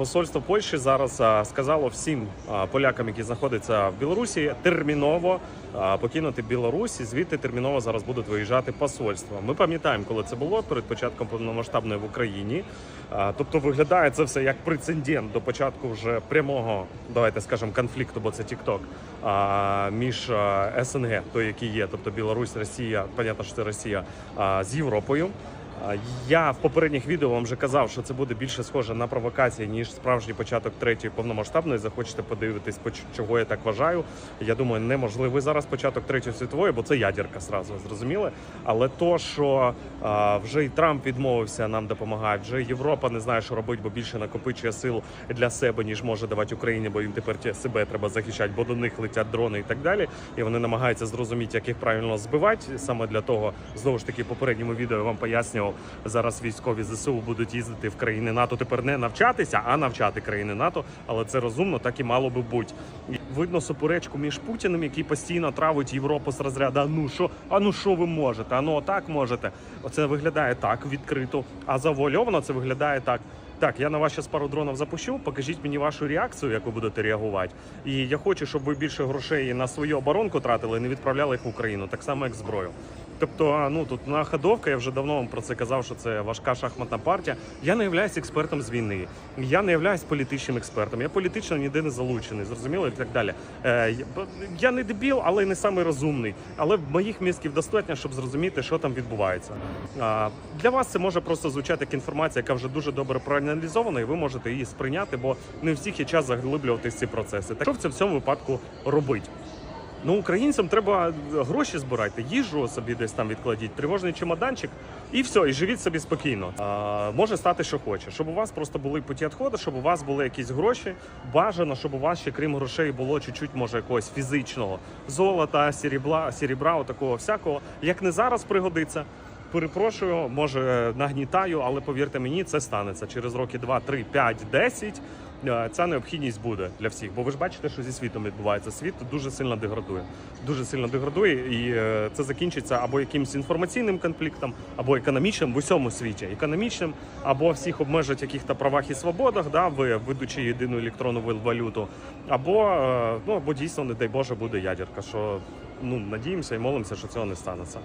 Посольство Польщі зараз сказало всім полякам, які знаходяться в Білорусі, терміново покинути Білорусь і звідти терміново зараз будуть виїжджати посольства. Ми пам'ятаємо, коли це було перед початком повномасштабної в Україні. Тобто виглядає це все як прецедент до початку вже прямого, давайте скажемо, конфлікту, бо це а, між СНГ, той, який є, тобто Білорусь, Росія, понятно, що це Росія з Європою. Я в попередніх відео вам вже казав, що це буде більше схоже на провокації, ніж справжній початок третьої повномасштабної. Захочете подивитись, по чого я так вважаю. Я думаю, неможливий зараз початок третьої світової, бо це ядерка зразу зрозуміли. Але то, що а, вже і Трамп відмовився нам допомагати, вже Європа не знає, що робити, бо більше накопичує сил для себе, ніж може давати Україні, бо їм тепер себе треба захищати, бо до них летять дрони і так далі. І вони намагаються зрозуміти, як їх правильно збивати. Саме для того, знову ж таки, попередньому відео я вам пояснював, зараз військові ЗСУ будуть їздити в країни НАТО. Тепер не навчатися, а навчати країни НАТО. Але це розумно, так і мало би бути. Видно суперечку між Путіним, який постійно травить Європу з розряду. А ну що, а ну що ви можете? А ну отак можете. Оце виглядає так відкрито. А завуальовано це виглядає так. Так, я на вас зараз пару дронів запущу. Покажіть мені вашу реакцію, як ви будете реагувати. І я хочу, щоб ви більше грошей на свою оборонку тратили і не відправляли їх в Україну, так само як зброю. Тобто, ну тут на ходовка, я вже давно вам про це казав, що це важка шахматна партія. Я не являюсь експертом з війни. Я не являюсь політичним експертом. Я політично ніде не залучений, зрозуміло і так далі. Е, я- не дебіл, але й не самий розумний. Але моїх мізків достатньо, щоб зрозуміти, що там відбувається. А, для вас це може просто звучати як інформація, яка вже дуже добре проаналізована, і ви можете її сприйняти, бо не всіх є час заглиблюватись ці процеси. Так що в цьому випадку робить? Ну, українцям треба гроші збирати, їжу собі десь там відкладіть, тривожний чемоданчик, і все, і живіть собі спокійно. А, може стати, що хоче, щоб у вас просто були путі відходу, щоб у вас були якісь гроші. Бажано, щоб у вас ще крім грошей було чуть-чуть, може, якогось фізичного золота, срібла, срібра, такого всякого. Як не зараз пригодиться. Перепрошую, може нагнітаю, але повірте мені, це станеться через роки 2, 3, 5, 10. е, Ця необхідність буде для всіх. Бо ви ж бачите, що зі світом відбувається. Світ дуже сильно деградує. Дуже сильно деградує, і е, це закінчиться або якимось інформаційним конфліктом, або економічним в усьому світі. Економічним, або всіх обмежать яких-то правах і свободах, да, ведучи єдину електронну валюту, або е, ну або дійсно, не дай Боже, буде ядерка. Що ну надіємося і молимося, що цього не станеться.